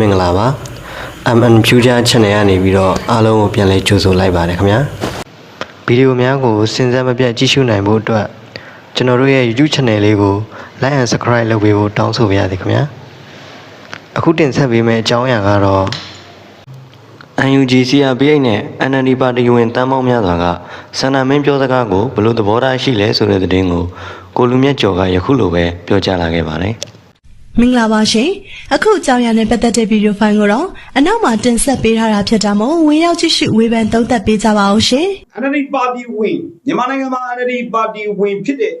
မင်္ဂလာပါ MN Future Channel ကနေပြီးတော့အားလုံးကိုပြန်လည်ကြိုဆိုလိုက်ပါတယ်ခင်ဗျာဗီဒီယိုများကိုစဉ်ဆက်မပြတ်ကြည့်ရှုနိုင်ဖို့အတွက်ကျွန်တော်တို့ရဲ့ YouTube Channel လေးကို Like and Subscribe လုပ်ပေးဖို့တောင်းဆိုပါရစေခင်ဗျာအခုတင်ဆက်ပေးမယ့်အကြောင်းအရာကတော့ UNG CRPH နဲ့ NLD ပါတီဝင်တမ်းပေါင်းများစွာကစန္ဒမင်းပြောစကားကိုဘယ်လို့သဘောထားရှိလဲဆိုတဲ့သတင်းကိုကိုလူမြတ်ကျော်ကယခုလိုပဲပြောကြားလာခဲ့ပါတယ် မင်္ဂလာပါရှင်အခုအကြောင်းအရာနဲ့ပတ်သက်တဲ့ဗီဒီယိုဖိုင်ကိုတော့အနောက်မှာတင်ဆက်ပေးထားတာဖြစ်တာမို့ဝင်ရောက်ကြည့်ရှုဝေဖန်သုံးသပ်ပေးကြပါအောင်ရှင် NLD ပါတီဝင်မြန်မာနိုင်ငံမှာ NLD ပါတီဝင်ဖြစ်တဲ့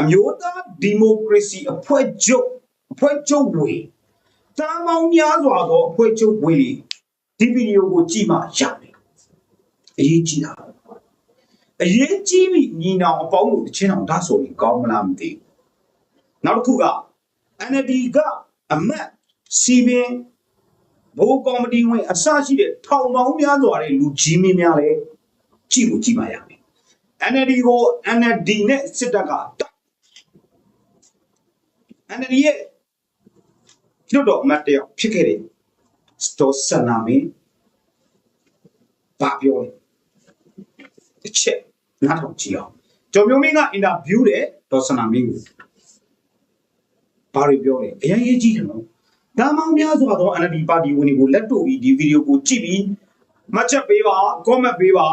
အမျိုးသားဒီမိုကရေစီအဖွဲ့ချုပ်အဖွဲ့ချုပ်ဝင်တမ်းမောင်းများစွာသောအဖွဲ့ချုပ်ဝင်တွေဒီဗီဒီယိုကိုကြည့်မှရမယ်အရေးကြီးတာအရေးကြီးပြီညီနောင်အပေါင်းတို့တစ်ချင်းအောင်ဒါဆိုရင်ကောင်းမလားမသိဘူးနောက်တစ်ခုက NLD ကအမတ်စီပင်ဘိုးကော်မတီဝင်အစရှိတဲ့ထောင်ပေါင်းများစွာတဲ့လူကြီးမင်းများလည်းကြည့်ကိုကြည့်မှရမယ် NLD ကို NLD နဲ့စစ်တပ်ကတိုက် NLD ရဲ့ကျွတ်တော်အမတ်တယောက်ဖြစ်ခဲ့တယ်စတော်ဆန္နာမင်းဘာပြောလဲတစ်ချက်နားထောင်ကြည့်အောင်ကျော်မျိုးမင်းကအင်တာဗျူးတယ်ဒေါ်ဆန္နာမင်းကို ဘာတွေပြောလဲအရင်ရေးကြည့်တယ်နော်ဒါမှမဟုတ်များစွာသော NLD ပါတီဝင်တွေကိုလက်တို့ပြီးဒီဗီဒီယိုကိုကြည့်ပြီးမှတ်ချက်ပေးပါ comment ပေးပါ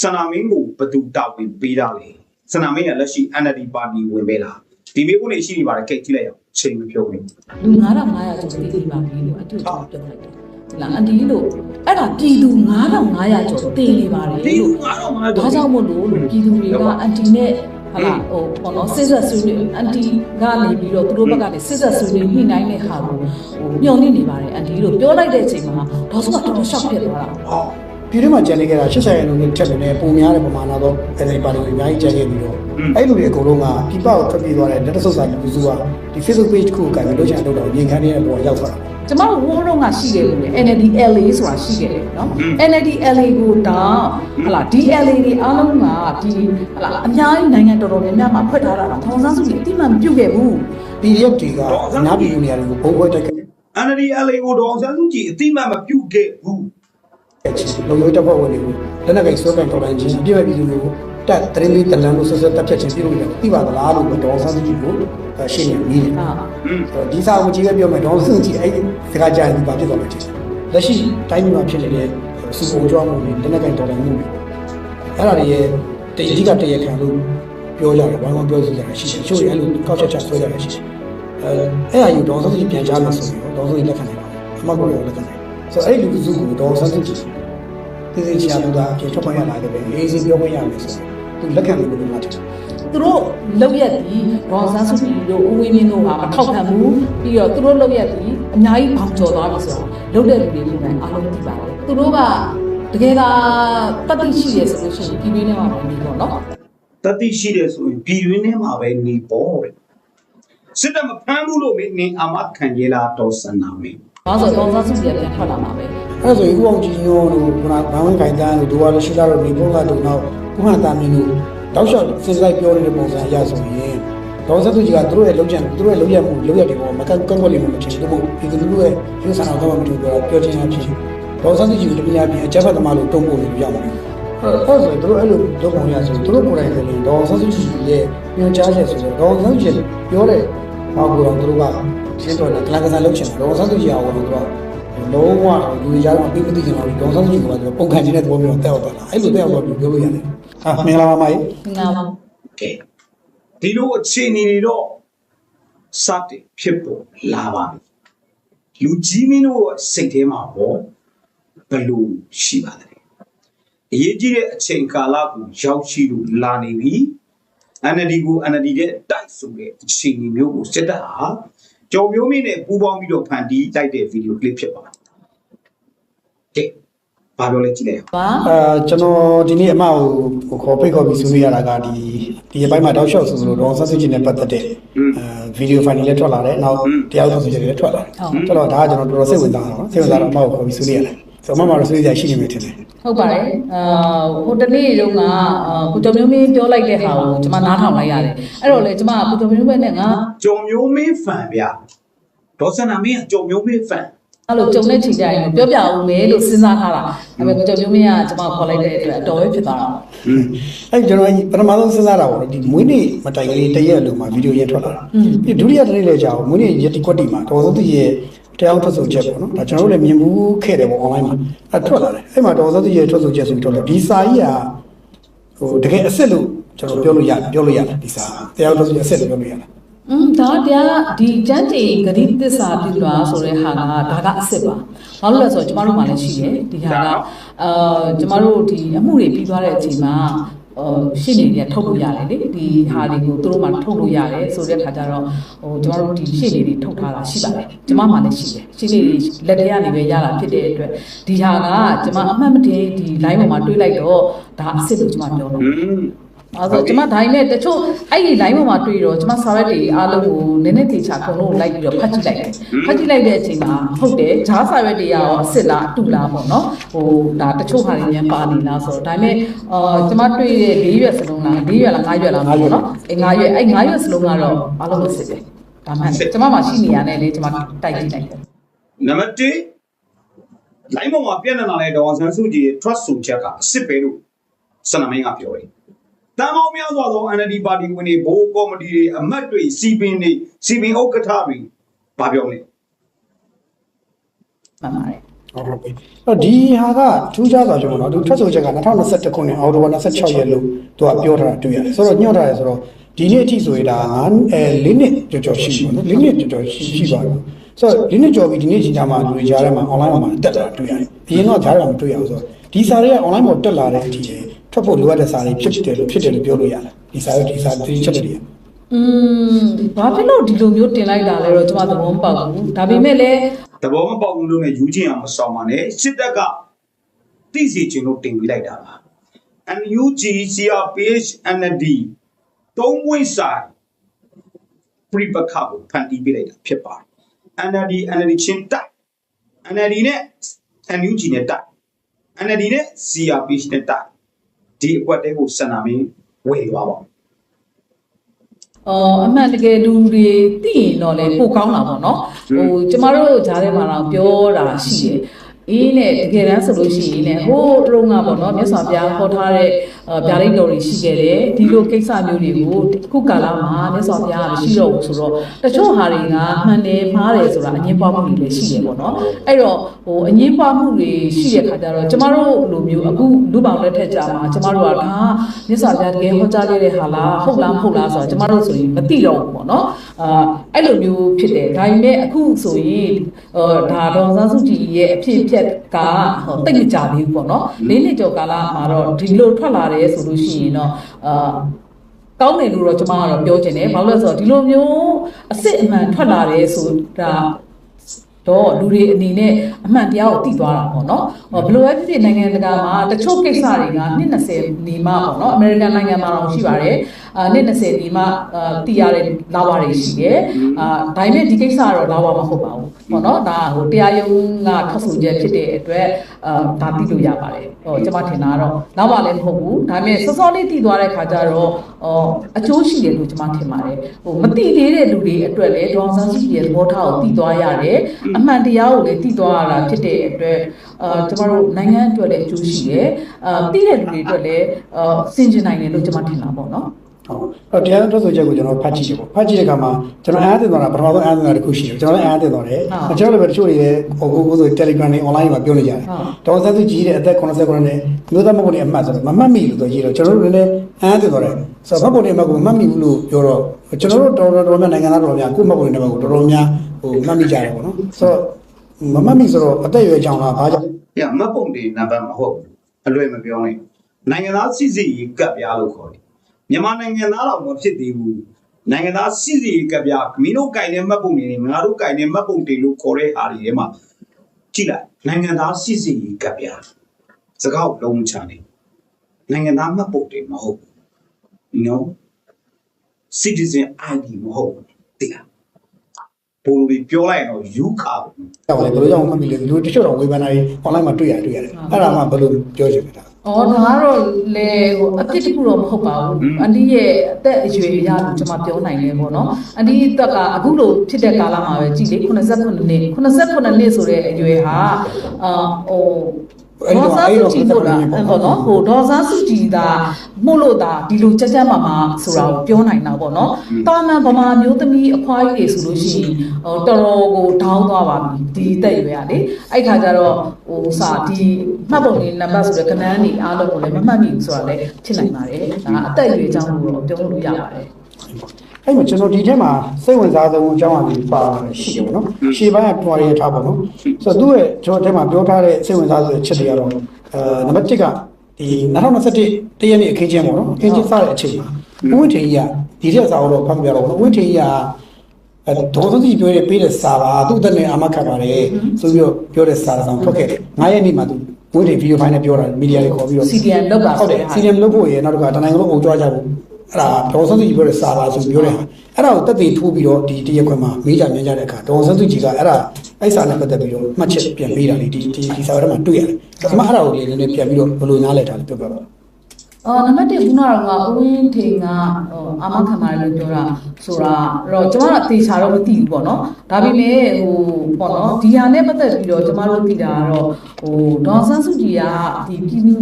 စနာမင်းကိုဘယ်သူတာဝန်ပေးတာလဲစနာမင်းကလက်ရှိ NLD ပါတီဝင်ပေးလားဒီမေးခွန်းတွေရှိနေပါတယ်ကြိတ်ကြည့်လိုက်အောင်ချိန်မပြောဘူးလူ9500ကျော်တေးသေးပါပြီလို့အတူတူပြောလိုက်တယ်။လာအန်တီလို့အဲ့ဒါပြည်သူ9500ကျော်တေးနေပါတယ်ဒီလို့ငါတော့ငါဒါကြောင့်မို့လို့ပြည်သူတွေကအန်တီနဲ့ ဟာလာဟိုဘောနော်စစ်ဆက်ဆွေးနွေးအန်တီကနေပြီးတော့သူတို့ဘက်ကနေစစ်ဆက်ဆွေးနွေးညှိနှိုင်းတဲ့ဟာကိုဟိုညှော်နေနေပါတယ်အန်တီလို့ပြောလိုက်တဲ့အချိန်မှာဒေါ်စုကတော်တော်ရှောက်ဖြစ်သွားတာဟောပြည်တွင်းမှာကျန်နေခဲ့တာ80ရာခိုင်နှုန်းနဲ့ထက်တယ်နဲ့ပုံများတဲ့ပမာဏတော့ NLD ပါတီတွေအများကြီးကျန်ခဲ့ပြီးတော့အဲ့လိုတွေအကုန်လုံးကပြပကိုထွက်ပြေးသွားတဲ့လက်တဆုပ်စာလူစုကဒီ Facebook page တစ်ခုကိုကန်ပြီးလုပ်ချင်အောင်လုပ်တော့ရင်ခံနေတဲ့ပေါ်ရောက်သွားတာ ကျမတို့ဝိုးတော့ကရှိတယ်လို့လေ NLD LA ဆိုတာရှိခဲ့တယ်နော် NLD LA ကိုတောင်းဟလာ DLA တွေအားလုံးကဒီဟလာအများကြီးနိုင်ငံတော်တော်များများမှာဖွက်ထားတာတော့ထောင်ဆန်းစုကြည်အတိမမပြုတ်ခဲ့ဘူး PDF တွေကအများပြည်သူနေရာတွေကိုပုံပွဲတက်ခဲ့ NLD LA ကိုဒေါအောင်ဆန်းစုကြည်အတိမတ်မပြုတ်ခဲ့ဘူးလုံခြုံရေးတပ်ဖွဲ့ဝင်တွေကိုလက်နက်ကင်ဆွဲကန်တော်လိုင်းခြင်းအပြည့်မဲ့ပြည်သူတွေကို တက်တရင်လေးတလန်လို့ဆက်ဆက်တက်ဖြတ်ခြင်းပြုလုပ်နေတယ်သိပါသလားလို့ဒေါ်ဆန်းစုကြည်ကိုရှင်းနေပြီဟာဒီစာကိုကြည့်ခဲ့ပြောမယ်ဒေါ်ဆန်းစုကြည်အဲ့ဒီစကားကြားရင်ဘာဖြစ်သွားလဲချင်းလက်ရှိတိုင်းပြည်မှာဖြစ်နေတဲ့စူပုံကြွားမှုတွေလက်နက်ကင်တော်လိုင်းမှုတွေအဲ့ဒါတွေရဲ့တည်အဓိကတရခံလို့ပြောကြတယ်ဘာမှပြောစီကြတယ်ရှိတယ်ချို့ရအဲ့လိုကောက်ချက်ချက်ဆွဲကြတယ်ရှိတယ်အဲအဲ့အယူဒေါ်ဆန်းစုကြည်ပြန်ကြားမယ်ဆိုရင်ဒေါ်ဆန်းစုကြည်လက်ခံနိုင်ပါတယ်အမှတ်ကိုလည်းလက်ခံနိုင်ဆိုတော့အဲ့ဒီလူစုကိုဒေါ်ဆန်းစုကြည်သိသိချာသူကအပြင်ထွက်ခွင့်ရလာတယ်ပဲအေးစီပြောခွင့်ရမယ်ဆို သူလက်ခံလို့လို့မှတ်တယ်သူတို့လောက်ရက်ပြီးဒေါ်ဆန်းစုကြည်တို့ဦးဝင်းမြင့်တို့ဟာမထောက်ခံဘူးပြီးတော့သူတို့လောက်ရက်ပြီးအများကြီးပေါင်ကျော်သွားပြီဆိုတော့လောက်တဲ့လူတွေကလည်းအားလုံးသိပါတယ်သူတို့ကတကယ်ကတတိရှိရဆိုလို့ရှိရင်ပြည်ပြည်နဲ့မှာပဲပြီးတော့နော်တတိရှိတယ်ဆိုရင်ပြည်တွင်းထဲမှာပဲနေပေါ်တယ်စစ်တပ်မဖမ်းဘူးလို့မင်းနင်အာမခံကြလားဒေါ်ဆန္နာမင်း။ဘာလို့ဆိုတော့ဒေါ်ဆန်းစုကြည်ကပြန်ထွက်လာမှာပဲ အဲ့ဆိုရင်ဦးအောင်ကြည်ညိုတို့ကဘာဝင်ခိုင်တန်းတို့ဒူဝါလရှိလာတို့နေပုံကတို့နောက်ဘုဟန်တာမင်းတို့တောက်လျှောက်စဉ်းစားပြောနေတဲ့ပုံစံအရဆိုရင်ဒေါ်စသူကြီးကသူတို့ရဲ့လုံချန်သူတို့ရဲ့လုံရမှုလုံရတဲ့ပုံမှာမကန့်ကွက်ကွက်လေးမချင်ဘူးတို့ဒီလူတို့ရဲ့ရုပ်ဆန္ဒတော့မတူတော့ပြောချင်တာဖြစ်ဒေါ်စသူကြီးကိုတမညာပြင်အကြမ်းဖက်သမားလို့တုံ့ပို့လို့ရမှာဟုတ်ဆိုသူတို့အဲ့လိုလုပ်ပုံရဆိုသူတို့ကိုယ်တိုင်ကလည်းဒေါ်စသူကြီးရဲ့ညွှန်ကြားချက်ဆိုတော့ဒေါ်စသူကြီးပြောတဲ့ဘာကိုတော့သူတို့ကရှင်းတော့တယ်ကလန်ကစားလုပ်ချင်တယ်ဒေါ်စသူကြီးအောင်လို့သူက လုံးဝလူကြားမှာပြီးမသိကြတော့ဒေါ်ဆောင်ကြီးကလည်းပုံခံခြင်းတဲ့သဘောမျိုးတက်ရောက်သွားတာအဲ့လိုတက်ရောက်တော့ပြောလို့ရတယ်ဟာမင်္ဂလာပါမကြီး။ငါပါကဲဒီလိုအခြေအနေတွေတော့စတင်ဖြစ်ပေါ်လာပါပြီလူကြီးမင်းတို့ရဲ့စိတ်ထဲမှာပေါ့ဘယ်လိုရှိပါသလဲအရေးကြီးတဲ့အချိန်ကာလကိုရောက်ရှိလို့လာနေပြီ NLD ကို NLD တဲ့တိုက်ဆိုတဲ့အခြေအနေမျိုးကိုစစ်တပ်ဟာကြော်မျိုးမင်းနဲ့ပူးပေါင်းပြီးတော့ဖန်တီးတိုက်တဲ့ဗီဒီယိုကလစ်ဖြစ်ပါတယ်ကဲ ဘာပြောလဲကြည့်လိုက်အောင်ပါအာကျွန်တော်ဒီနေ့အမကိုခေါ်ပိတ်ခေါ်ပြီးဆွေးနွေးရတာကဒီဒီအပိုင်းမှာတောက်လျှောက်ဆိုလို့ဒေါ်ဆောင်ကြီးနဲ့ပတ်သက်တဲ့အဲဗီဒီယိုဖိုင်တွေလည်းထွက်လာတယ်နောက်တရားဥပဒေတွေလည်းထွက်လာတယ်တော်တော်ဒါကကျွန်တော်တော်တော်စိတ်ဝင်စားတာနော်စိတ်ဝင်စားတော့အမကိုခေါ်ပြီးဆွေးနွေးရတယ်ဆိုတော့အမမှာတော့ဆွေးနွေးကြရှိနေမယ်ထင်တယ်ဟုတ်ပါတယ်။အာဟိုတနေ့တုန်းကအာကိုကျော်မျိုးမင်းပြောလိုက်တဲ့ဟာကိုကျွန်မနားထောင်လိုက်ရတယ်။အဲ့တော့လေကျွန်မကိုကျော်မျိုးမင်းနဲ့ငါကြော်မျိုးမင်းဖန်ဗျဒေါ်စန္ဒာမင်းကကြော်မျိုးမေးဖန်အဲ့ လိုကြုံတဲ့ချိန်ကျရင်ပြောပြအောင်မယ်လို့စဉ်းစားထားတာဒါပေမဲ့ကိုကျော်မျိုးမင်းကကျွန်မခေါ်လိုက်တဲ့အတွက်အတော်ပဲဖြစ်သွားတာပေါ့အဲ့ကျွန်တော်ပထမဆုံးစဉ်းစားတာပေါ့ဒီမွေးနေ့မတိုင်ကလေးတရက်လို့မှဗီဒီယိုရထွက်လာတာပြီးဒုတိယတစ်နေ့လည်းကြာအောင်မွေးနေ့ရက်တီကွက်တီမှာတော်စုသူရဲ့တရားထွက်ဆိုချက်ပေါ့နော်ဒါကျွန်တော်တို့လည်းမြင်ဘူးခဲ့တယ်ပေါ့ online မှာအဲ့ထွက်လာတယ်အဲ့မှာတော်စုသူရဲ့ထွက်ဆိုချက်ဆိုပြီးထွက်လာဒီစာကြီးကဟိုတကယ်အစ်စ်လို့ကျွန်တော်ပြောလို့ရပြောလို့ရတယ်ဒီစာတရားထွက်ဆိုချက်အစ်စ်လို့ပြောလို့ရတယ် อืมဒါတရားဒီကျမ်းကျင်ဂတိသစ္စာပြုတာဆိုတဲ့ဟာကဒါကအစ်စ်ပါဘာလို့လဲဆိုတော့ကျမတို့မှလည်းရှိတယ်ဒီဟာကအာကျမတို့ဒီအမှုတွေပြီးသွားတဲ့အချိန်မှာအော်ရှင်းနေရထုတ်လို့ရတယ်လေဒီဟာတွေကိုသူတို့မှထုတ်လို့ရတယ်ဆိုတဲ့ခါကျတော့ဟိုကျွန်တော်တို့ဒီရှင်းနေတွေထုတ်ထားတာရှိပါတယ်ကျမမှလည်းရှိတယ်ရှင်းနေတွေလက်ထဲကနေပဲရတာဖြစ်တဲ့အတွက်ဒီဟာကကျမအမှတ်မတည်ဒီ line ပေါ်မှာတွေးလိုက်တော့ဒါအစ်စ်လို့ကျမပြောတော့ အဲဆိုကျမဒါနဲ့တချို့အဲ့ဒီ line ပေါ်မှာတွေ့တော့ကျမစာရက်တွေအားလုံးကိုနည်းနည်းတေချာခုံလို့လိုက်ပြီးတော့ဖတ်ကြည့်လိုက်တယ်ဖတ်ကြည့်လိုက်တဲ့အချိန်မှာဟုတ်တယ်ဂျားစာရက်တွေရောအစ်စ်လားအတူလားပေါ့နော်ဟိုဒါတချို့ဟာတွေမြန်ပါနေလားဆိုတော့ဒါပေမဲ့အာကျမတွေ့တဲ့၄ရွက်စလုံးလား၄ရွက်လား၅ရွက်လားမသိဘူးနော်အဲ၅ရွက်အဲ့၅ရွက်စလုံးကတော့အားလုံးအစ်စ်ပဲဒါမှန်တယ်ကျမမှရှိနေရတယ်လေကျမတိုက်ကြည့်လိုက်တယ်နံပါတ်1 line ပေါ်မှာပြည့်နေလာတဲ့ဒေါ်စန်းစုကြည်ရဲ့ trust ဆိုချက်ကအစ်စ်ပဲလို့စန္ဒာမင်းကပြောတယ် တန်ပေါင်းများစွာသော NLD ပါတီဝင်တွေဘိုးကော်မတီတွေအမတ်တွေစီပင်တွေစီပင်ဥက္ကဋ္ဌတွေဘာပြောလဲမှန်ပါတယ်ဟုတ်ဟုတ်ပြီအဲ့ဒီဟာကထူးခြားစွာကြောင့်ပေါ့နော်သူထွက်ဆိုချက်က2021ခုနှစ်အောက်တိုဘာ26ရက်လို့သူကပြောထားတာတွေ့ရတယ်ဆိုတော့ညွှန်ထားတယ်ဆိုတော့ဒီနေ့အထိဆိုရင်ဒါ9အဲ၄နှစ်ကျော်ကျော်ရှိပြီပေါ့နော်၄နှစ်ကျော်ကျော်ရှိရှိသွားပြီဆိုတော့၄နှစ်ကျော်ပြီဒီနေ့ချိန်မှာလူတွေကြားထဲမှာ online မှာတက်လာတွေ့ရတယ်အရင်တော့ကြားထဲမှာမတွေ့ရဘူးဆိုတော့ဒီစာတွေက online ပေါ်တက်လာတဲ့အထိ ထွက်ဖို့လိုအပ်တဲ့စာတွေဖြစ်တယ်လို့ဖြစ်တယ်လို့ပြောလို့ရတယ်ဒီစာတွေဒီစာဒီချက်တွေอืมဘာဖြစ်လို့ဒီလိုမျိုးတင်လိုက်တာလဲတော့ကျမသဘောမပေါက်ဘူးဒါပေမဲ့လည်းသဘောမပေါက်ဘူးလို့နဲ့ယူချင်းအောင်မဆောင်ပါနဲ့စစ်တပ်ကသိစီချင်းလို့တင်ပေးလိုက်တာပါ NUG CRPH NLD သုံးဝိဆိုင်ပြပခါကိုဖန်တီးပေးလိုက်တာဖြစ်ပါတယ် NLD NLD ချင်းတိုက် NLD နဲ့ NUG နဲ့တိုက် NLD နဲ့ CRPH နဲ့တိုက် ဒီအကွက်တဲကိုစန္ဒာမင်းဝယ်သွားပါဦးအော်အမှန်တကယ်လူတွေသိရင်တော့လေပိုကောင်းတာပေါ့နော်ဟိုကျမတို့ဂျားထဲမှာတော့ပြောတာရှိတယ်အေးနဲ့တကယ်တမ်းဆိုလို့ရှိရင်လည်းဟိုးရုံကပေါ့နော်မြတ်စွာဘုရားဟောထားတဲ့ ဗျာဒိတ်တော်တွေရှိခဲ့တယ်ဒီလိုကိစ္စမျိုးတွေကိုခုကာလမှာမြတ်စွာဘုရားကမရှိတော့ဘူးဆိုတော့တချို့ဟာတွေကမှန်တယ်မှားတယ်ဆိုတာအငင်းပွားမှုတွေလည်းရှိတယ်ပေါ့နော်အဲ့တော့ဟိုအငင်းပွားမှုတွေရှိတဲ့ခါကျတော့ကျမတို့လိုမျိုးအခုလူပေါင်းလက်ထက်ကြမှာကျမတို့ကဒါမြတ်စွာဘုရားတကယ်ဟောကြားခဲ့တဲ့ဟာလားဟုတ်လားမဟုတ်လားဆိုတော့ကျမတို့ဆိုရင်မသိတော့ဘူးပေါ့နော်အာအဲ့လိုမျိုးဖြစ်တယ်ဒါပေမဲ့အခုဆိုရင်ဟောဒါဒေါ်စန်းစုကြည်ရဲ့အဖြစ်အပျက်ကဟောတိတ်မကြသေးဘူးပေါ့နော်လေးနှစ်ကျော်ကာလမှာတော့ဒီလိုထွက်လာတယ်ဆိုလို့ရှိရင်တော့အာကောင်းတယ်လို့တော့ကျွန်မကတော့ပြောချင်တယ်ဘာလို့လဲဆိုတော့ဒီလိုမျိုးအစ်စ်အမှန်ထွက်လာတယ်ဆိုတာတော့လူတွေအနေနဲ့အမှန်တရားကိုသိသွားတာပေါ့နော်ဟောဘယ်လိုပဲဖြစ်ဖြစ်နိုင်ငံတကာမှာတချို့ကိစ္စတွေကနှစ်20နေမှပေါ့နော်အမေရိကန်နိုင်ငံမှာတော့ရှိပါတယ်အာနှစ်20နေမှအာတည်ရတဲ့လာဝါတွေရှိတယ်အာဒါပေမဲ့ဒီကိစ္စကတော့လာဝါမဟုတ်ပါဘူးပေါ့နော်ဒါဟိုတရားရုံးကထွက်ဆိုချက်ဖြစ်တဲ့အတွက်အာဒါသိလို့ရပါတယ်ဟိုကျွန်မထင်တာကတော့လာဝါလည်းမဟုတ်ဘူးဒါပေမဲ့စောစောလေးတည်သွားတဲ့ခါကျတော့အော်အကျိုးရှိတယ်လို့ကျွန်မထင်ပါတယ်ဟိုမတည်သေးတဲ့လူတွေအတွက်လည်းဒေါအောင်ဆန်းစုကြည်ရဲ့သဘောထားကိုတည်သွားရတယ်အမှန်တရားကိုလည်းတည်သွားရတာဖြစ်တဲ့အတွက်အာကျွန်တော်တို့နိုင်ငံအတွက်လည်းအကျိုးရှိတယ်အာတည်တဲ့လူတွေအတွက်လည်းအာစင်ကျင်နိုင်တယ်လို့ကျွန်မထင်တာပေါ့နော် ဟုတ်အဲ့တရားထွက်ဆိုချက်ကိုကျွန်တော်ဖတ်ကြည့်တယ်ပေါ့ဖတ်ကြည့်တဲ့အခါမှာကျွန်တော်အားတင်သွားတာပထမဆုံးအားတင်တာတစ်ခုရှိတယ်ကျွန်တော်လည်းအားတင်သွားတယ်ကျွန်တော်လည်းပဲတချို့တွေဟိုဟိုဟိုဆို Telegram နဲ့ online မှာပြောနေကြတယ်ဒေါ်စန်းသူကြီးတဲ့အသက်89နဲ့မျိုးသားမဟုတ်တဲ့အမှတ်ဆိုတော့မမှတ်မိလို့ဆိုကြည့်တော့ကျွန်တော်တို့လည်းအားတင်သွားတယ်ဆိုတော့မှတ်ပုံတွေမှတ်ကိုမမှတ်မိဘူးလို့ပြောတော့ကျွန်တော်တို့တော်တော်တော်များနိုင်ငံသားတော်များကိုမှတ်ပုံတွေနဲ့မှတ်ကိုတော်တော်များဟိုမှတ်မိကြတယ်ပေါ့နော်ဆိုတော့မမှတ်မိဆိုတော့အသက်အရွယ်ကြောင့်လားဘာကြောင့်။ညမတ်ပုံတွေနံပါတ်မဟုတ်ဘူး။အလွယ်မပြောနဲ့။နိုင်ငံသားစစ်စစ်ရေးကပ်ပြားလို့ခေါ်တယ်။ မြန်မာနိုင်ငံသားတော့မဖြစ်သေးဘူး။နိုင်ငံသားစစ်စစ်ရေးကပ်ပြားမင်းတို့ကင်တဲ့မတ်ပုံတွေနဲ့ငါတို့ကင်တဲ့မတ်ပုံတွေလို့ခေါ်တဲ့အားတွေထဲမှာကြည့်လိုက်နိုင်ငံသားစစ်စစ်ရေးကပ်ပြားစကားကိုလုံးဝချနေ။နိုင်ငံသားမတ်ပုံတွေမဟုတ်ဘူး။ no citizen ID မဟုတ်ဘူး။သိလား။ပုံပြီးပြောလိုက်ရင်တော့ယူခါဘူးကြောင့်လဲဘယ်လိုကြောင့်မှတ်မိလဲလူတချို့တော့ဝေဖန်တာတွေ online မှာတွေ့ရတွေ့ရတယ်အဲ့ဒါမှဘယ်လိုပြောချင်လဲ ဒါအော်ဒါကတော့လေဟိုအပြစ်တစ်ခုတော့မဟုတ်ပါဘူးအန်ဒီရဲ့အသက်အရွယ်အရလို့ကျွန်မပြောနိုင်တယ်ပေါ့နော်အန်ဒီတက်ကအခုလိုဖြစ်တဲ့ကာလမှာပဲကြည်လေ89နှစ်89နှစ်ဆိုတဲ့အရွယ်ဟာအာဟို ဒေါ်စားစုကြည်လို့လားပေါ့နော်ဟိုဒေါ်စားစုကြည်တာမှုလို့တာဒီလိုကြက်ကြက်မှာမှာဆိုတာကိုပြောနိုင်တာပေါ့နော်တာမန်ဗမာမျိုးသမီးအဖွားကြီးတွေဆိုလို့ရှိရင်ဟိုတော်တော်ကိုဒေါင်းသွားပါပြီဒီတက်ရွယ်ကလေအဲ့ခါကျတော့ဟိုစာဒီမှတ်ပုံလေးနံပါတ်ဆိုတဲ့ကဏ္ဍနေအားလုံးကိုလည်းမမှတ်မိဘူးဆိုတာလည်းဖြစ်နိုင်ပါတယ်ဒါအသက်အရွယ်ကြောင့်လို့တော့ပြောလို့ရပါတယ် အဲ့မှာကျွန်တော်ဒီထဲမှာစိတ်ဝင်စားဆုံးအကြောင်းအရာတွေပါရှိတယ်ပေါ့နော်ရှေ့ပိုင်းကတွားရထားပါတော့ဆိုတော့သူ့ရဲ့ကျွန်တော်ထဲမှာပြောထားတဲ့စိတ်ဝင်စားဆုံးအချက်တွေကတော့အဲနံပါတ်1ကဒီ2021တရက်နေ့အခင်းချင်းပေါ့နော်အခင်းချင်းစတဲ့အချိန်မှာဦးဝင်းထေကြီးကဒီထက်စာတော့ဖတ်ပြတော့ဦးဝင်းထေကြီးကအဲဒေါ်စုကြည့်ပြောတဲ့ပေးတဲ့စာပါသူ့တက်နဲ့အာမခံပါတယ်ဆိုပြီးတော့ပြောတဲ့စာဆောင်ထွက်ခဲ့တယ်9ရက်နေ့မှာသူဝင်းထေဗီဒီယိုဖိုင်နဲ့ပြောတာမီဒီယာတွေခေါ်ပြီးတော့ CDM လောက်ပါဟုတ်တယ် CDM လုပ်ဖို့ရနောက်တစ်ခါတနိုင်ငံလုံးအုံကြွားကြဖို့ အဲ့ဒါဒေါ်စန်းစုကြည်ပြောတဲ့စာပါဆိုပြောတဲ့ဟာအဲ့ဒါကိုတက်တည်ထိုးပြီးတော့ဒီတရက်ခွင်မှာမေးကြမြင်ကြတဲ့အခါဒေါ်စန်းစုကြည်ကအဲ့ဒါအဲ့စာနဲ့ပတ်သက်ပြီးတော့မှတ်ချက်ပြန်ပေးတာလေဒီဒီဒီစာထဲမှာတွေ့ရတယ်ကျွန်မအဲ့ဒါကိုလေနည်းနည်းပြန်ပြီးတော့ဘယ်လိုနားလည်တာလဲပြောပြပါ အော်နံပါတ်1ခုနကတော့ကဦးဝင်းထေကဟိုအာမခံပါတယ်လို့ပြောတာဆိုတာတော့ကျမတို့အသေးချာတော့မသိဘူးပေါ့နော်ဒါပေမဲ့ဟိုပေါ့နော်ဒီဟာနဲ့ပတ်သက်ပြီးတော့ကျမတို့သိတာကတော့ဟိုဒေါ်ဆန်းစုကြည်ကဒီပြည်သူ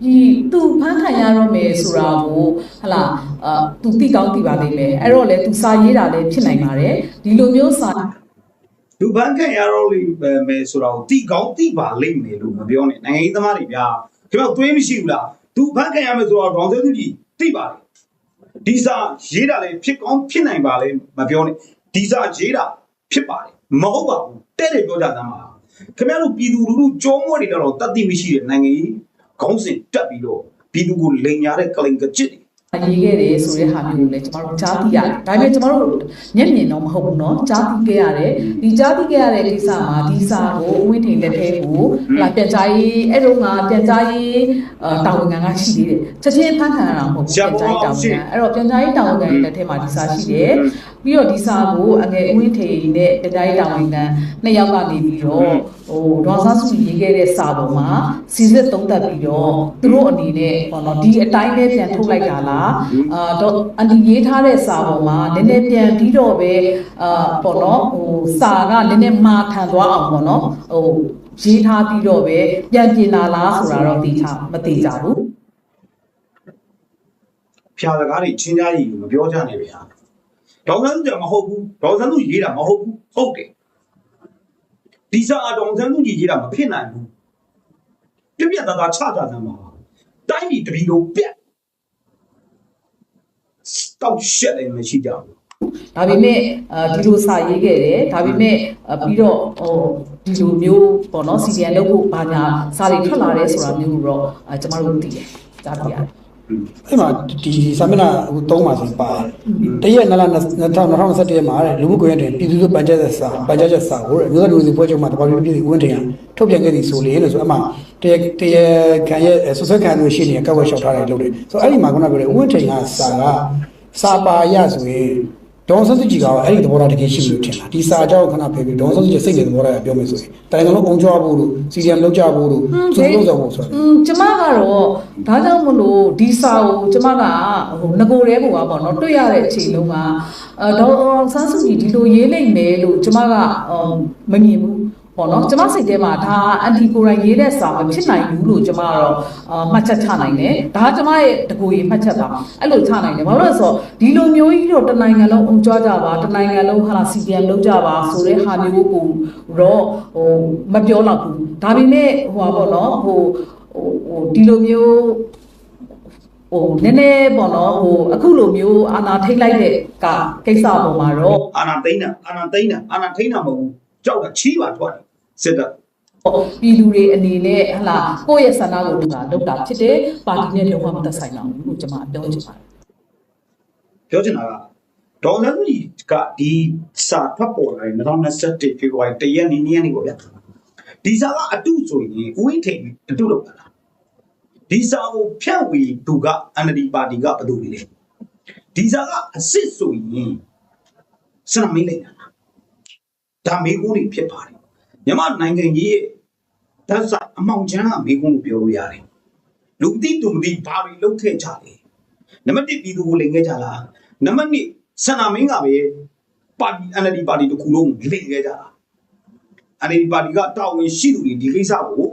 ပြည်သူဖန်ခံရတော့မယ်ဆိုတာကိုဟလာအာသူသိကောင်းသိပါလိမ့်မယ်အဲ့တော့လေသူစာရေးတာလည်းဖြစ်နိုင်ပါတယ်ဒီလိုမျိုးစာလူပန်းခံရတော့လိမ့်မယ်ဆိုတော့တိကောင်းတိပါလိမ့်မယ်လို့မပြောနဲ့နိုင်ငံရေးသမားတွေဗျာခင်ဗျတွေးမရှိဘူးလား သူပန်းခံရမယ်ဆိုတော့ဒေါန်ဆဲသူကြီးတိပါလေဒီစာရေးတာလည်းဖြစ်ကောင်းဖြစ်နိုင်ပါလေမပြောနဲ့ဒီစာရေးတာဖြစ်ပါလေမဟုတ်ပါဘူးတဲ့တယ်ပြောကြသမ်းပါခင်ဗျားတို့ပြည်သူလူထုကြောမွေတွေတော့တတ်သိမရှိတဲ့နိုင်ငံရေးခေါင်းစဉ်တက်ပြီးတော့ပြည်သူကိုလိန်ညာတဲ့ကလိန်ကကြစ်တွေ ရေးခဲ့တယ်ဆိုတဲ့ဟာမျိုးကိုလည်းကျမတို့ကြားသိရတယ်။ဒါပေမဲ့ကျမတို့မျက်မြင်တော့မဟုတ်ဘူးเนาะကြားသိခဲ့ရတယ်။ဒီကြားသိခဲ့ရတဲ့ကိစ္စမှာဒီစာကိုအဝင်းထိန်လက်ထဲကိုဟလာပြန်ကြားရေးအဲ့တော့ငါပြန်ကြားရေးအာတာဝန်ခံကရှိသေးတယ်။ချက်ချင်းဖန်ခံရတာမဟုတ်ဘူးပြန်ကြားရေးတာဝန်ခံ။အဲ့တော့ပြန်ကြားရေးတာဝန်ခံရဲ့လက်ထဲမှာဒီစာရှိတယ်။ ပြီးတော့ဒီစာကိုအငယ်အဝင်းထိန်နဲ့ပြန်ကြားရေးတာဝန်ခံနှစ်ယောက်ကနေပြီးတော့ဟိုဒေါ်ဆာစုရေးခဲ့တဲ့စာပေါ်မှာစီစစ်သုံးသပ်ပြီးတော့သူတို့အနေနဲ့ပေါ့နော်ဒီအတိုင်းပဲပြန်ထုတ်လိုက်တာလားအာတော့အန်တီရေးထားတဲ့စာပေါ်မှာနည်းနည်းပြန်ပြီးတော့ပဲအာပေါ့နော်ဟိုစာကနည်းနည်းမာခံသွားအောင်ပေါ့နော်ဟိုရေးထားပြီးတော့ပဲပြန်ပြင်လာလားဆိုတာတော့သိချမသိကြဘူးဖြာစကားတွေချင်းကြားကြီးမပြောကြနဲ့ဗျာ ဒေါန်ဆန်းစုကြမဟုတ်ဘူးဒေါန်ဆန်းစုရေးတာမဟုတ်ဘူးဟုတ်တယ်ဒီစာအဒေါန်ဆန်းစုကြီးရေးတာမဖြစ်နိုင်ဘူးပြပြသားသားချကြသမ်းပါတိုင်းပြည်တပြည်လုံးပြက်တောက်ရှက်လည်းမရှိကြဘူးဒါပေမဲ့အာဒီလိုစာရေးခဲ့တယ်ဒါပေမဲ့အာပြီးတော့ဟိုဒီလိုမျိုးပေါ့နော် CDN လုပ်ဖို့ဘာညာစာတွေထွက်လာတယ်ဆိုတာမျိုးကိုတော့အာကျမတို့သိတယ်ကြားသိရတယ် အဲ့မှာဒီစာမျက်နှာအခုသုံးပါဆိုပါတယ်တရက်နလ2021ရက်မှာတဲ့လူမှုကွန်ရက်တွေပြည်သူ့ပန်ချက်စာပန်ချက်စာကိုတဲ့မြို့တော်လူစီပွဲချုပ်မှာတပါးပြည်ပြည်ဦးဝင်းတင်ကထုတ်ပြန်ခဲ့သည်ဆိုလေလို့ဆိုအမှတရက်တရက်ခံရဲ့ဆွဆွခံလို့ရှိနေကောက်ဝက်လျှောက်ထားတယ်လို့လေဆိုအဲ့ဒီမှာခုနကပြောတဲ့ဦးဝင်းတင်ကစာကစာပါရဆိုရင် ဒေါန်ဆန်းစုကြည်ကအဲ့ဒီသဘောထားတကယ်ရှိလို့ထင်တာဒီစာကြောက်ခဏဖေးပြီးဒေါန်ဆန်းစုကြည်စိတ်နေသဘောထားပြောမယ်ဆိုရင်တိုင်းကလုံးအောင်ကြွားဖို့လို့စီစီအမ်လောက်ကြဖို့လို့သူလုံးဆောင်ဖို့ဆိုတယ်อืมကျမကတော့ဒါကြောင့်မလို့ဒီစာကိုကျမကဟိုငကိုတဲကိုပါပေါ့နော်တွေ့ရတဲ့အချိန်လုံးကအဲဒေါ်ဆန်းစုကြည်ဒီလိုရေးလိုက်မယ်လို့ကျမကအော်မမြင်ဘူး ပေါ့နော်ကျမစိတ်ထဲမှာဒါအန်တီကိုရိုင်းရေးတဲ့စာမဖြစ်နိုင်ဘူးလို့ကျမကတော့အာမှတ်ချက်ချနိုင်တယ်ဒါကကျမရဲ့တကူရေးမှတ်ချက်ပါအဲ့လိုချနိုင်တယ်ဘာလို့လဲဆိုတော့ဒီလိုမျိုးကြီးတော့တနိုင်ငံလုံးအောင်ကြွားကြပါတနိုင်ငံလုံးဟာလာ CPM လုံးကြပါဆိုတဲ့ဟာမျိုးကိုတော့ဟိုမပြောတော့ဘူးဒါပေမဲ့ဟိုပါပေါ့နော်ဟိုဟိုဟိုဒီလိုမျိုးဟိုနည်းနည်းပေါ့နော်ဟိုအခုလိုမျိုးအာနာထိတ်လိုက်တဲ့ကကိစ္စပေါ်မှာတော့အာနာသိန်းတာအာနာသိန်းတာအာနာထိန်းတာမဟုတ်ဘူး ကြောက်တာချီးပါထွက်တယ်စစ်တပ်ပြည်သူတွေအနေနဲ့ဟလာကိုယ့်ရဲ့ဆန္ဒကိုလုပ်တာလုပ်တာဖြစ်တယ်ပါတီနဲ့လုံးဝမသက်ဆိုင်တော့ဘူးလို့ကျွန်မပြောချင်ပါတယ်ပြောချင်တာကဒေါ်လာကြီးကဒီစာဖတ်ပေါ်လာတယ်2021ဖေဖော်ဝါရီတရက်နေ့နေ့ရက်နေ့ပေါ့ဗျာဒီစာကအတုဆိုရင်ဦးဝင်းထိန်အတုလုပ်တာလားဒီစာကိုဖြန့်ဝေသူက NLD ပါတီကဘယ်သူလဲဒီစာကအစ်စ်ဆိုရင်စနမင်းလိုက်တာလား ဒါမေကုန်းတွေဖြစ်ပါတယ်မြမနိုင်ငံကြီးရဲ့ဓာတ်စာအမောင်ချမ်းကမေကုန်းကိုပြောလို့ရတယ်လူမသိသူမသိဘာတွေလုပ်ခဲ့ကြလဲနံပါတ်1ပြည်သူကိုလိမ်ခဲ့ကြလားနံပါတ်2ဆန္ဒမင်းကပဲပါတီ NLD ပါတီတစ်ခုလုံးလိမ်ခဲ့ကြတာ NLD ပါတီကတာဝန်ရှိသူတွေဒီကိစ္စကို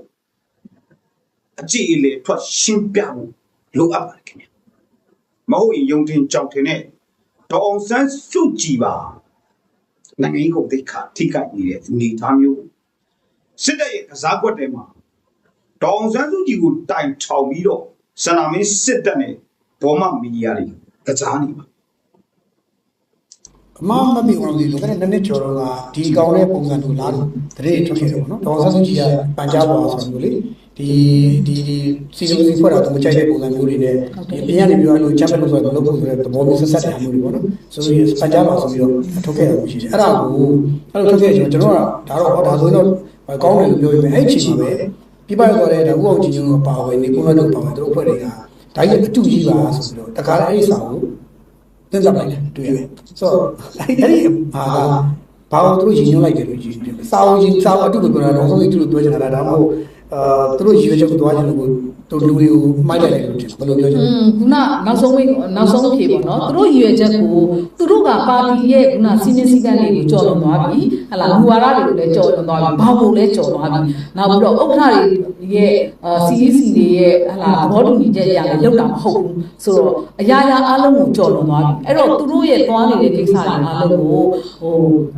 အကြည့်အလေထွက်ရှင်းပြဖို့လိုအပ်ပါတယ်ခင်ဗျမဟုတ်ရင်ယုံတင်ကြောက်တင်တဲ့ဒေါအောင်ဆန်းစုကြည်ပါ နိုင်ငံရေးကိုသိခါထိခိုက်နေတဲ့အနေအထားမျိုးစစ်တပ်ရဲ့ကစားကွက်ထဲမှာဒေါအောင်ဆန်းစုကြည်ကိုတိုင်ထောင်ပြီးတော့စန္ဒမင်းစစ်တပ်နဲ့ဘောမမီဒီယာတွေကစားနေပါအမှန်မမေ့အောင်ဒီလိုကလည်းနည်းနည်းကျော်တော့ကဒီကောင်းတဲ့ပုံစံတူလားတရေထွက်ခဲ့တယ်ပေါ့နော်ဒေါ်ဆန်းစုကြည်ကပန်ကြားပါဆိုလို့လေ ဒီဒီဒီစီစဉ်စီဖွဲ့တာသူမကြိုက်တဲ့ပုံစံမျိုးတွေနဲ့ဒီအရင်ကနေပြောလို့ချမ်းပဲလို့ဆိုတော့လုပ်ဖို့ဆိုတဲ့သဘောမျိုးဆက်ဆက်တဲ့မျိုးတွေပေါ့နော်ဆိုပြီးပန်ကြားပါဆိုပြီးတော့ထုတ်ခဲ့ရလို့ရှိတယ်အဲ့ဒါကိုအဲ့လိုထုတ်ခဲ့ကျွန်တော်ကျွန်တော်ကဒါတော့ဒါဆိုတော့ကောင်းတယ်လို့ပြောရင်အဲ့အချိန်မှာပဲပြပရောက်သွားတဲ့ဒါဥအောင်ကြည်ညိုပါဝင်နေကုန်းတော့ပါဝင်သူတို့ဖွဲ့တွေကဒါကြီးအတူကြီးပါဆိုပြီးတော့တခါအဲ့ဒီစာကိုတင်စားလိုက်တယ်တွေ့ရတယ်ဆိုတော့အဲ့ဒီဟာကဘာလို့သူတို့ရည်ညွှန်းလိုက်တယ်လို့ရည်ညွှန်းတယ်စာအုပ်ကြီးစာအုပ်အတူတူပြောတာတော့ဆုံးသူတို့ပြောချင်တာဒါမှမဟုတ်အာ သူတို့ရည်ရွယ်ချက်ကိုသွားချင်လို့ သူလူတွေကိုမိုက်လိုက်တယ်လို့ထင်ဘယ်လိုပြောချင်อืလဲมခုနနောက်ဆုံးမေးနောက်ဆုံးဖြေပေါ့နော်သူတို့ရည်ရွယ်ချက်ကိုသူတို့ကပါတီရဲ့ခုနစီမင်းစည်းကမ်းတွေကိုကြော်လွန်သွားပြီဟလာလူဝါဒတွေကိုလည်းကြော်လွန်သွားပြီဘာကိုလည်းကြော်သွားပြီနောက်ပြီးတော့ဥက္ကဋ္ဌတွေရဲ့အာ CEC တွေရဲ့ဟလာသဘောတူညီချက်အရာလည်းလောက်တာမဟုတ်ဘူးဆိုတော့အရာရာအားလုံးကိုကြော်လွန်သွားပြီအဲ့တော့သူတို့ရဲ့သွားနေတဲ့ကိစ္စတွေအားလုံးကိုဟို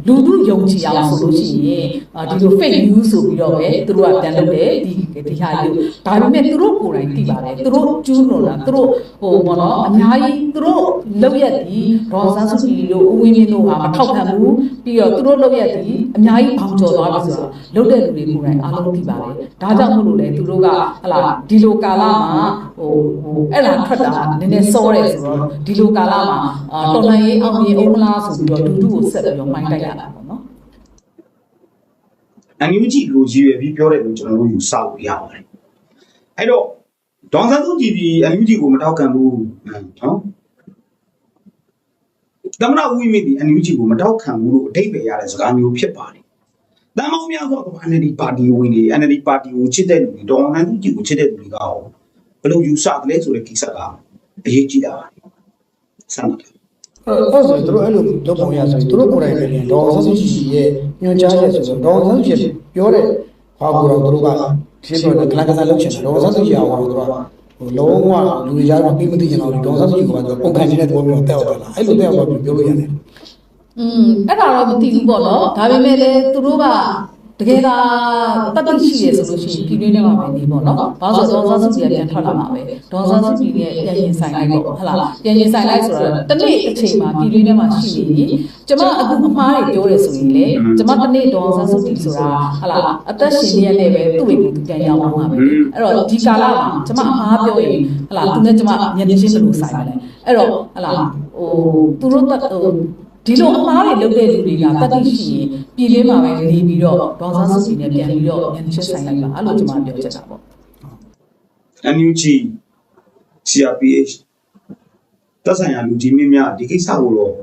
လူထုယုံကြည်အောင်ဆိုလို့ရှိရင်အာဒီလို fake news ဆိုပြီးတော့ပဲသူတို့ကပြန်လုပ်တယ်ဒီဒီဟာလေးဒါပေမဲ့သူတို့ကိုယ်တိုင်သိပါတယ်သူတို့ကျူးလွန်တာသူတို့ဟိုဘောနော်အများကြီးသူတို့လောက်ရက်ဒီဒေါ်ဆန်းစုကြည်တို့ဦးဝင်းမြင့်တို့ဟာမထောက်ခံဘူးပြီးတော့သူတို့လောက်ရက်ဒီအများကြီးဘောင်ကျော်သွားပြီဆိုတော့လောက်တဲ့လူတွေကိုယ်တိုင်အားလုံးသိပါတယ်ဒါကြောင့်မို့လို့လေသူတို့ကဟလာဒီလိုကာလမှာဟိုဟိုအဲ့လာထွက်တာနည်းနည်းစောတယ်ဆိုတော့ဒီလိုကာလမှာအာတော်လှန်ရေးအောင်မြင်အောင်မလားဆိုပြီးတော့လူထုကိုဆက်ပြီးတော့မှိုင်းတိုက်ရတာပေါ့နော်အန်ယူဂျီလိုရည်ရွယ်ပြီးပြောတယ်လို့ကျွန်တော်တို့ယူဆလို့ရပါတယ် အဲ့တော့ဒေါန်ဆန်းစုကြည်ဒီအန်ယူဂျီကိုမထောက်ခံဘူးနော်သမနာဝိမင်းဒီအန်ယူဂျီကိုမထောက်ခံဘူးလို့အတိတ်ပဲရတဲ့စကားမျိုးဖြစ်ပါတယ်တမ်းမောင်းများဆိုတော့ NLD ပါတီဝင်တွေ NLD ပါတီကိုချစ်တဲ့လူတွေဒေါန်ဆန်းစုကြည်ကိုချစ်တဲ့လူတွေကရောဘယ်လိုယူဆတယ်လဲဆိုတဲ့ကိစ္စကအရေးကြီးတာပါဆန္ဒတယ်အဲ့ဆိုသူတို့အဲ့လိုလုပ်ပုံရဆိုရင်သူတို့ကိုယ်တိုင်ပဲဒေါ်ဆန်းစုကြည်ရဲ့ညွှန်ကြားချက်ဆိုတော့ဒေါ်ဆန်းစုကြည်ပြောတဲ့ဘာကိုတော့သူတို့က ရှင်းပြောတယ်ကလန်ကစားလုပ်ချင်တယ်ဒေါ်ဆန်းစုကြည်အောင်တော့သူကဟိုလုံးဝလူတွေကြားမှာပြီးမသိကြတော့ဒေါ်ဆန်းစုကြည်ကသူပုံခံနေတဲ့သဘောမျိုးတက်ရောက်လာအဲ့လိုတက်ရောက်တော့ပြောလို့ရတယ်อืมအဲ့ဒါတော့မသိဘူးပေါ့နော်ဒါပေမဲ့လည်းသူတို့က တကယ်သာတတ်သိရှိရဆိုလို့ရှိရင်ပြည်တွင်းထဲမှာပဲနေပေါ့နော်။ဘာလို့ဆိုတော့ဒေါ်ဆန်းစုကြည်ကပြန်ထွက်လာမှာပဲ။ဒေါ်ဆန်းစုကြည်ရဲ့ပြန်ရင်ဆိုင်လိုက်ပေါ့ဟုတ်လား။ပြန်ရင်ဆိုင်လိုက်ဆိုတော့တနေ့အချိန်မှာပြည်တွင်းထဲမှာရှိနေရင်ကျမအခုအမှားတွေပြောတယ်ဆိုရင်လေကျမတနေ့ဒေါ်ဆန်းစုကြည်ဆိုတာဟုတ်လားအသက်ရှင်ရက်နဲ့ပဲသူ့ဝေကိုသူပြန်ရောက်အောင်ပါပဲ။အဲ့တော့ဒီကာလမှာကျမအမှားပြောရင်ဟုတ်လားသူနဲ့ကျမမျက်နှာချင်းဘယ်လိုဆိုင်မလဲ။အဲ့တော့ဟုတ်လားဟိုသူတို့ဟို ဒီလိုအမှားတွေလုပ်တဲ့လူတွေကတတ်သိရှိရင်ပြည်တွင်းမှာပဲနေပြီးတော့ဒေါ်ဆန်းစုကြည်နဲ့ပြန်ပြီးတော့ညှင်းဆိုင်လိုက်ပါအဲ့လိုကျွန်မပြောချင်တာပေါ့ NUG CRPH သက်ဆိုင်ရာလူကြီးမင်းများဒီကိစ္စကိုတော့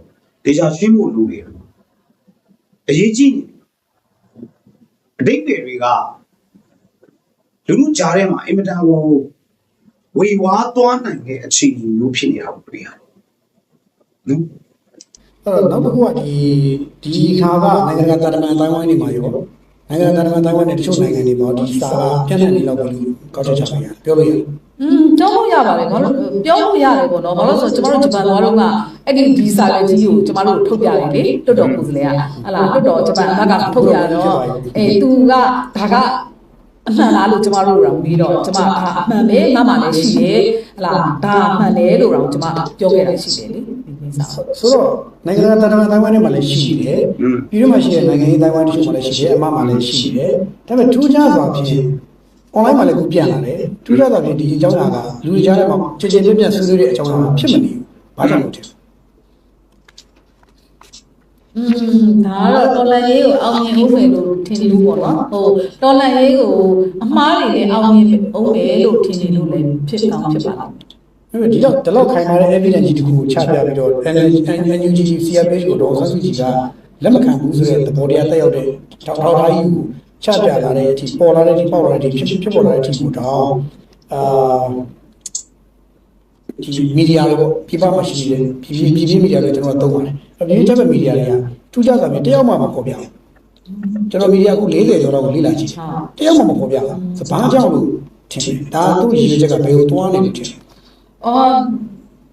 ဒေချာရှင်းဖို့လိုတယ်အရေးကြီးနေအတိတ်တွေကလူလူကြားထဲမှာအင်မတန်ကိုဝေဝါးသွားနိုင်တဲ့အခြေအနေမျိုးဖြစ်နေတာကိုတွေ့ရတယ်နော် အဲ့တော့နောက်တစ်ခုကဒီဒီခါကနိုင်ငံတကာတာတမန်တိုင်းဝိုင်းနေမှာရောနိုင်ငံတကာတာတမန်တိုင်းဝိုင်းနဲ့တချို့နိုင်ငံတွေမှာဒီစာကပြန့်နှံ့နေလောက်ပြီးကောက်ချက်ချလိုက်ရတယ်ပြောလို့ရတယ်อืมပြောလို့ရပါတယ်ဘာလို့ပြောလို့ရတယ်ပေါ့နော်ဘာလို့ဆိုတော့ကျမတို့ဂျပန်သွားတော့ကအဲ့ဒီဒီစာပဲကြီးကိုကျမတို့ထုတ်ပြတယ်လေတွတ်တော်ကိုယ်စလဲကဟလာတွတ်တော်ဂျပန်ဘက်ကထုတ်ပြတော့အဲသူကဒါကအမှန်လားလို့ကျမတို့တော့ပြီးတော့ကျမဒါအမှန်ပဲငါမှလည်းရှိတယ်ဟလာဒါအမှန်တယ်လို့တော့ကျမပြောခဲ့တာရှိတယ်လေဒီကိစ္စ ဆိုတော့နိုင်ငံတကာတိုင်းဝိုင်းတွေမှာလည်းရှိတယ်ပြည်တွင်းမှာရှိတဲ့နိုင်ငံရေးတိုင်းဝိုင်းတွေမှာလည်းရှိတယ်အမမှာလည်းရှိတယ်ဒါပေမဲ့ထူးခြားစွာဖြင့် online မှာလည်းခုပြန်လာတယ်ထူးခြားစွာဖြင့်ဒီအကြောင်းအရာကလူတွေကြားထဲမှာချေချေပြတ်ပြတ်ဆွေးနွေးတဲ့အကြောင်းအရာဖြစ်မနေဘူးဘာကြောင့်လဲထင်ဒါကတော့တော်လန်ရေးကိုအောင်မြင်ဖို့ဆိုလို့ထင်လို့ပေါ့နော်ဟိုတော်လန်ရေးကိုအမှားတွေနဲ့အောင်မြင်အောင်လေလို့ထင်နေလို့လည်းဖြစ်ကောင်းဖြစ်ပါလား အဲ့ဒီတော့ဒီလောက်ခိုင်မာတဲ့ evidence ကြီးတခုကိုချပြပြီးတော့ NUG CRPH ကိုတော့ဆန်းစုကြည်ကလက်မခံဘူးဆိုတဲ့သဘောတရားတက်ရောက်တဲ့ထောက်ထောက်ထားကြီးကိုချပြလာတဲ့အထိပေါ်လာတဲ့အထိပေါက်လာတဲ့အထိဖြစ်ဖြစ်ပေါ်လာတဲ့အထိကိုတော့အာဒီမီဒီယာတွေပေါ့ပြပမှာရှိနေတယ်ပြည်ပြည်ပြည်ပြည်မီဒီယာတွေကျွန်တော်တို့သုံးပါတယ်ပြည်ပြည်ချက်မီဒီယာတွေကထူးခြားစွာဖြင့်တယောက်မှမပေါ်ပြဘူးကျွန်တော်မီဒီယာအခု40ကျော်တော့ကိုလေ့လာကြည့်တယောက်မှမပေါ်ပြဘူးဆိုဘာကြောင့်လို့ထင်တယ်ဒါသူ့ရည်ရွယ်ချက်ကဘယ်ကိုသွားနေလဲထင်တယ် အော်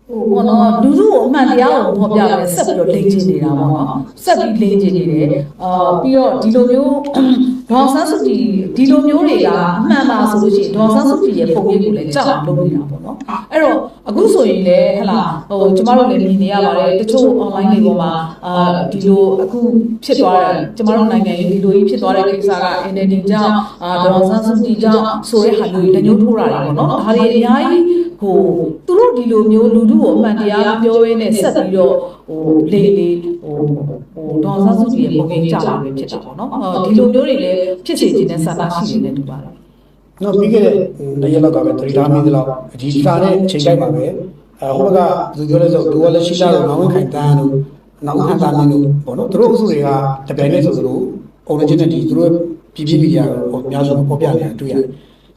ဟိုဘောနော်လူလူကိုအမှန်တရားကိုဖော်ပြတယ်ဆက်ပြီးတော့လိမ့်ချင်နေတာပေါ့နော်ဆက်ပြီးလိမ့်ချင်နေတယ်အာပြီးတော့ဒီလိုမျိုးဒေါ်ဆန်းစုကြည်ဒီလိုမျိုးတွေကအမှန်ပါဆိုလို့ရှိရင်ဒေါ်ဆန်းစုကြည်ရဲ့ပုံရိပ်ကိုလည်းကြောက်အောင်လုပ်နေတာပေါ့နော်အဲ့တော့အခုဆိုရင်လည်းဟလာဟိုကျမတို့လည်းမြင်နေရပါတယ်တချို့ online တွေပေါ်မှာအာဒီလိုအခုဖြစ်သွားတယ်ကျမတို့နိုင်ငံရေးဒီလိုကြီးဖြစ်သွားတဲ့ကိစ္စက NLD ကြောင့်အာဒေါ်ဆန်းစုကြည်ကြောင့်ဆိုတဲ့ဟာမျိုးတွေတညှိုးထိုးတာတွေပေါ့နော်ဒါတွေအများကြီးဟိုသူတို့ဒီလိုမျိုးလူထုကိုအမှန်တရားပြောရင်းနဲ့ဆက်ပြီးတော့ ဟိုလေလေဟိုဟိုဒေါ်ဆန်းစုကြည်ရဲ့ပုံရိပ်ကြလာပဲဖြစ်တာပေါ့နော်အော်ဒီလိုမျိုးတွေလည်းဖြစ်စေခြင်းနဲ့ဆန္ဒရှိနေတယ်တူပါတယ်နော်ပြီးခဲ့တဲ့နေ့ရက်လောက်ကပဲသတိထားမိသလောက်ဒီစာနဲ့ချိန်ကြိုက်ပါပဲအဲဟိုဘက်ကသူပြောလဲဆိုဒူဝါလက်ရှိလာတော့နောင်ဝင်ခိုင်တန်းတို့နောက်ဟန်တာမင်းတို့ပေါ့နော်သူတို့အစုတွေကတပြိုင်တည်းဆိုသလို original ဒီသူတို့ပြည်ပြည်မီဒီယာကိုအများဆုံးပေါ်ပြနေတာတွေ့ရတယ်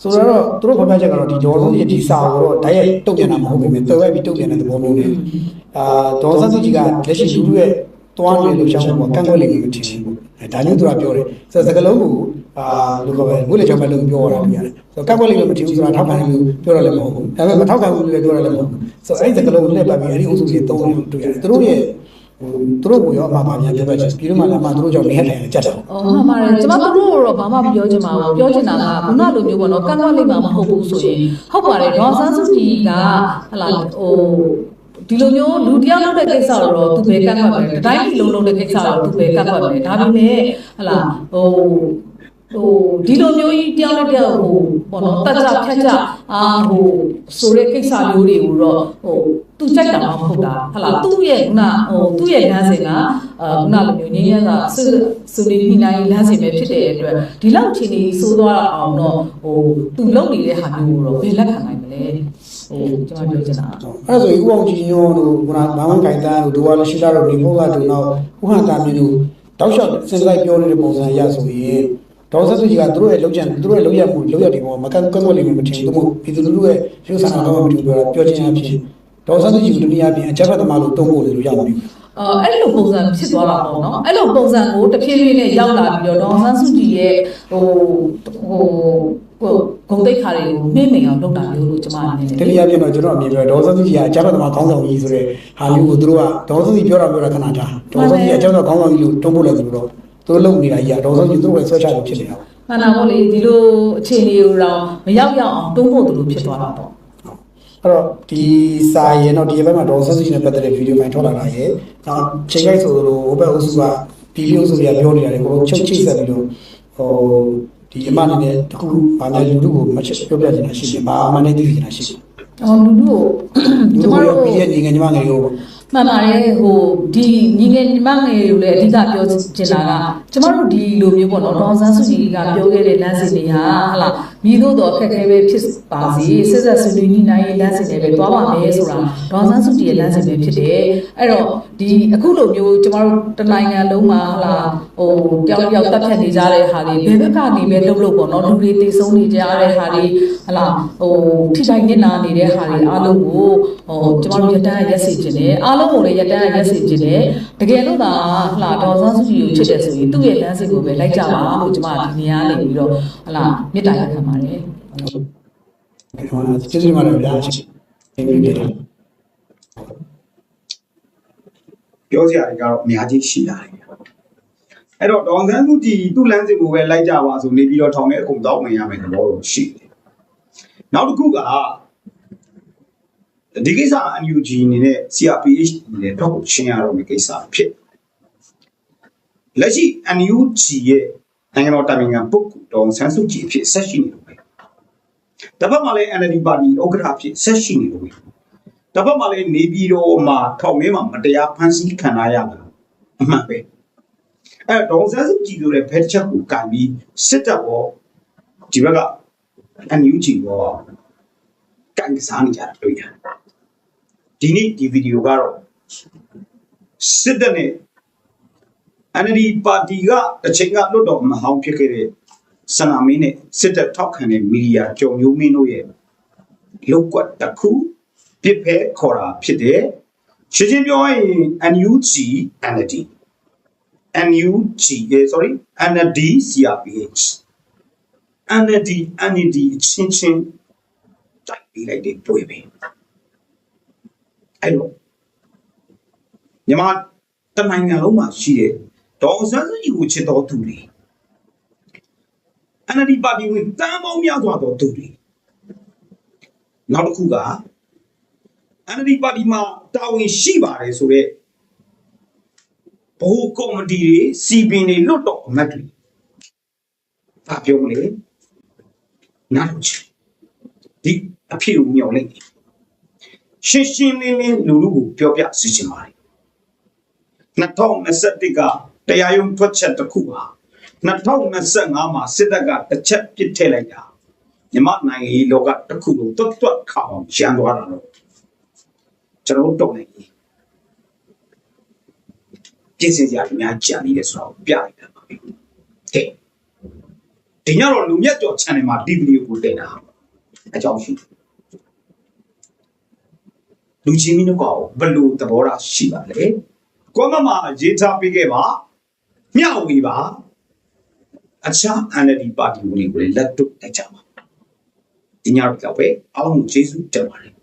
ဆိုတော့သူတို့ဖော်ပြချက်ကတော့ဒီဒေါ်စုရဲ့ဒီစာကိုတော့တိုက်ရိုက်တုတ်ပြန်တာမဟုတ်ပေမဲ့တော်ရိုက်ပြီးတုတ်ပြန်တဲ့သဘောမျိုးနဲ့အာဒေါ်ဆန်းစုကြည်ကလက်ရှိလူထုရဲ့တွားနေလို့ရှောင်းဖို့ကန့်ကွက်လိမ့်မယ်မထင်ဘူးအဲဒါမျိုးသူကပြောတယ်ဆိုတော့စကလုံးကိုအာလူကပဲငွေလေကြောင့်ပဲလို့ပြောရတာတွေ့ရတယ်ဆိုတော့ကန့်ကွက်လိမ့်မယ်မထင်ဘူးဆိုတာထောက်ခံတယ်လို့ပြောရလည်းမဟုတ်ဘူးဒါပေမဲ့မထောက်ခံဘူးလို့လည်းပြောရလည်းမဟုတ်ဘူးဆိုတော့အဲ့ဒီစကလုံးကိုလက်ပတ်ပြီးအဲ့ဒီအုပ်စုကြီးတုံးလို့တွေ့ရတယ်သူတို့ရဲ့ဟို သူတို့ကိုရောအမှားပါများပြောပြချက်ပြီးတော့မှလည်းအမှားသူတို့ကြောင့်နေထိုင်နေကြတာ။အော်မှန်ပါတယ်။ကျွန်မတို့တော့ဘာမှမပြောချင်ပါဘူး။ပြောချင်တာကခုနလိုမျိုးပေါ့နော်။ကန့်ကွက်လိမ့်မှာမဟုတ်ဘူးဆိုရင်ဟုတ်ပါတယ်။ဒေါ်ဆန်းစုကြည်ကဟလာဟိုဒီလိုမျိုးလူတယောက်လုပ်တဲ့ကိစ္စတော့သူပဲကန့်ကွက်မယ်။တိုင်းပြည်လုံးလုံးတဲ့ကိစ္စတော့သူပဲကန့်ကွက်မယ်။ဒါပေမဲ့ဟလာဟို ဟိုဒီလိုမျိုးကြီးတယောက်နဲ့တယောက်ဟိုပေါ့နော်တက်ကြဖြတ်ကြအာဟိုဆိုတဲ့ကိစ္စမျိုးတွေကိုတော့ဟိုသူကြိုက်တာမှမဟုတ်တာဟလာသူ့ရဲ့ခုနဟိုသူ့ရဲ့လမ်းစဉ်ကအာခုနလိုမျိုးငင်းရတာစစနေနေ့နိုင်လမ်းစဉ်ပဲဖြစ်တဲ့အတွက်ဒီလောက်ချိန်ကြီးစိုးသွားအောင်တော့ဟိုသူလုံနေတဲ့ဟာမျိုးကိုတော့ဘယ်လက်ခံနိုင်မလဲဟိုကျွန်မပြောချင်တာအဲ့ဒါဆိုရင်ဥအောင်ကြည်ညိုတို့ခုနဘာဝန်ခိုင်တန်းတို့ဒူဝါလရှိလာတို့ဒီဘုကတို့နောက်ဥဟန်တာမျိုးတို့တောက်လျှောက်စဉ်းစားပြောနေတဲ့ပုံစံအရဆိုရင် ဒေါ်ဆက်စုကြီးကသူတို့ရဲ့လောက်ကျန်သူတို့ရဲ့လောက်ရမှုလောက်ရတဲ့ပုံမှာမကန်ကန့်ကွက်လိမ့်မယ်မထင်ဘူးသူတို့ပြည်သူလူထုရဲ့ရုပ်ဆန္ဒတော့မတူပြောတာပြောချင်အဖြစ်ဒေါ်ဆက်စုကြီးကတနည်းအားဖြင့်အချက်ဖက်သမားလို့တုံးဖို့လို့ရမှာမဟုတ်ဘူးအော်အဲ့လိုပုံစံဖြစ်သွားတာပေါ့နော်အဲ့လိုပုံစံကိုတဖြည်းဖြည်းနဲ့ရောက်လာပြီးတော့ဒေါ်ဆန်းစုကြည်ရဲ့ဟိုဟိုဟိုဂုံတိတ်ခါတွေကိုနှင်းနေအောင်လုပ်တာမျိုးလို့ကျွန်မအနေနဲ့တနည်းအားဖြင့်တော့ကျွန်တော်အမြင်ပြောဒေါ်ဆက်စုကြီးကအချက်ဖက်သမားခေါင်းဆောင်ကြီးဆိုတဲ့ဟာမျိုးကိုသူတို့ကဒေါ်ဆက်စုကြီးပြောတာပြောတာခဏတာဒေါ်ဆက်စုကြီးအချက်ဖက်ခေါင်းဆောင်ကြီးလို့တုံးဖို့လည်းသူတို့ သူတို့လုံနေတာကြီးကဒေါ်ဆက်စုကြီးသူတို့ပဲဆွဲချလို့ဖြစ်နေတာပေါ့မှန်တာပေါ့လေဒီလိုအခြေအနေကိုတော့မရောက်ရောက်အောင်တွန်းဖို့တူလို့ဖြစ်သွားတာပေါ့အဲ့တော့ဒီစာရင်တော့ဒီဘက်မှာဒေါ်ဆဆူနဲ့ပတ်သက်တဲ့ဗီဒီယိုဖိုင်ထွက်လာတာရဲ့နောက်ချိန်ခိုက်ဆိုလိုဟိုဘက်အုပ်စုကဒီလိုဆိုရပြောနေရတယ်ကိုချုပ်ချိတ်ဆက်ပြီးတော့ဟိုဒီအမှန်နဲ့တခုဘာမှလူတို့ကိုမချက်ပြောပြနေတာရှိတယ်ဘာမှနဲ့သိနေတာရှိတယ်အော်လူလူကိုလူကျွန်မတို့တို့ပြည်ရဲ့ညီငယ်ညီမငယ်ကို မှန်ပါတယ်ဟိုဒီညီငယ်ညီမငယ်ကိုလည်းအဓိကပြောချင်တာကကျမတို့ဒီလိုမျိုးပေါ့နော်ဒေါအောင်ဆန်းစုကြည်ကပြောခဲ့တဲ့လမ်းစဉ်တွေဟာဟလာမြည်လို့တော့အခက်အခဲပဲဖြစ်ပါစေစစ်ဆက်ဆွေးနွေးညှိနှိုင်းရေးလမ်းစဉ်တွေပဲသွားပါမယ်ဆိုတာဒေါအောင်ဆန်းစုကြည်ရဲ့လမ်းစဉ်ပဲဖြစ်တယ်အဲ့တော့ဒီအခုလိုမျိုးကျမတို့တနိုင်ငံလုံးမှာဟလာဟိုတယောက်တစ်ယောက်တက်ဖြတ်နေကြတဲ့ဟာတွေဘယ်ဘက်ကနေပဲလှုပ်လို့ပေါ့နော်လူတွေတေဆုံးနေကြတဲ့ဟာတွေဟလာဟိုထိတိုင်းနစ်နာနေတဲ့ဟာတွေအားလုံးကိုဟိုကျမတို့ရတန်းရက်စီခြင်းတယ်အားလုံးကိုလည်းရတန်းရက်စီခြင်းတယ်တကယ်လို့သာဟလာဒေါ်ဆန်းစုကြည်ကိုချစ်တယ်ဆိုရင်သူ့ရဲ့လမ်းစဉ်ကိုပဲလိုက်ကြပါလို့ကျမဒီနေရာနေပြီးတော့ဟလာမေတ္တာရက်ခံပါတယ်ဟိုကျေးဇူးတင်ပါတယ်ဗျာရှိပြီတယ်ပြောစရာတွေကတော့အများကြီးရှိလာတယ်အဲ့တော့ဒေါန်ဆန်းစုကြည်သူ့လမ်းစဉ်ကိုပဲလိုက်ကြပါဆိုနေပြီးတော့ထောင်ထဲအကုန်တောက်ဝင်ရမယ်သဘောလို့ရှိတယ်နောက်တစ်ခုက ဒီကိစ္စ NUG အနေနဲ့ CRPH အနေနဲ့တော့ရှင်းရတော့မယ့်ကိစ္စဖြစ်လက်ရှိ NUG ရဲ့နိုင်ငံတော်တိုင်ပင်ခံပုဂ္ဂိုလ်ဒေါန်ဆန်းစုကြည်အဖြစ်ဆက်ရှိနေလို့ပဲတစ်ဖက်မှာလည်း NLD ပါတီဥက္ကဋ္ဌအဖြစ်ဆက်ရှိနေလို့ပဲတစ်ဖက်မှာလည်းနေပြည်တော်မှာထောင်ထဲမှာမတရားဖမ်းဆီးခံရရတယ်အမှန်ပဲအဲဒေါ်ဆန်းစုကြည်ဆိုတဲ့ဖက်ချက်ကိုကန်ပြီးစစ်တပ်ရောဒီဘက်ကအန်ယူဂျီရောကန်ကစားနေကြတာတွေ့ရတယ် ဒီနေ့ဒီဗီဒီယိုကတော့စစ်တပ်နဲ့ NLD ပါတီကတစ်ချိန်ကလွတ်တော်မဟောင်းဖြစ်ခဲ့တဲ့ဆန္ဒမင်းနဲ့စစ်တပ်ထောက်ခံတဲ့မီဒီယာကြော်မျိုးမင်းတို့ရဲ့လောက်ကွက်တစ်ခုပြစ်ဖဲခေါ်တာဖြစ်တယ်ရှင်းရှင်းပြောရရင် NUG NLD NUG eh, sorry NLD CRPH NLD NLD အချင်းချင်းတိုက်ပြီးလိုက်တဲ့ပွဲပဲ အဲ့တော့မြန်မာတနိုင်ငံလုံးမှာရှိတဲ့ဒေါ်စန်းစကြီးကိုချစ်တော်သူတွေ NLD ပါတီဝင်တမ်းပေါင်းများစွာသောသူတွေနောက်တစ်ခုက NLD ပါတီမှာတာဝန်ရှိပါတယ်ဆိုတော့ဘိုးကော်မတီတွေစီပင်တွေလွတ်တော်အမတ်တွေဘာပြောမလဲနားလို့ချင်ဒီအဖြစ်ကိုမြော်လိုက် ရှင်းရှင်းလင်းလင်းလူလူကိုပြောပြစီချင်ပါတယ်2021ကတရားရုံးထွက်ချက်တစ်ခုပါ2025မှာစစ်တပ်ကတစ်ချက်ပစ်ထည့်လိုက်တာမြမနိုင်ငံရေးလောကတစ်ခုလုံးတွတ်တွတ်ခအောင်ရန်သွားတာတော့ကျွန်တော်တို့တော့နေပြင်ဆင်စရာအများကြံနေတယ်ဆိုတော့ပြလိုက်တာပါကဲဒီညတော့လူမြတ်ကျော် channel မှာဒီဗီဒီယိုကိုတင်တာအကြောင်းရှိတယ် လူချင်းမင်းတို့ကဘယ်လိုသဘောထားရှိပါလဲကွန်မမှာရေးထားပေးခဲ့ပါမျှဝေပါအခြား NLD ပါတီဝင်တွေကိုလည်းလက်တွတ်တိုက်ကြပါဒီညတော့ကြောက်ပဲအားလုံးကိုကျေးဇူးတင်ပါတယ်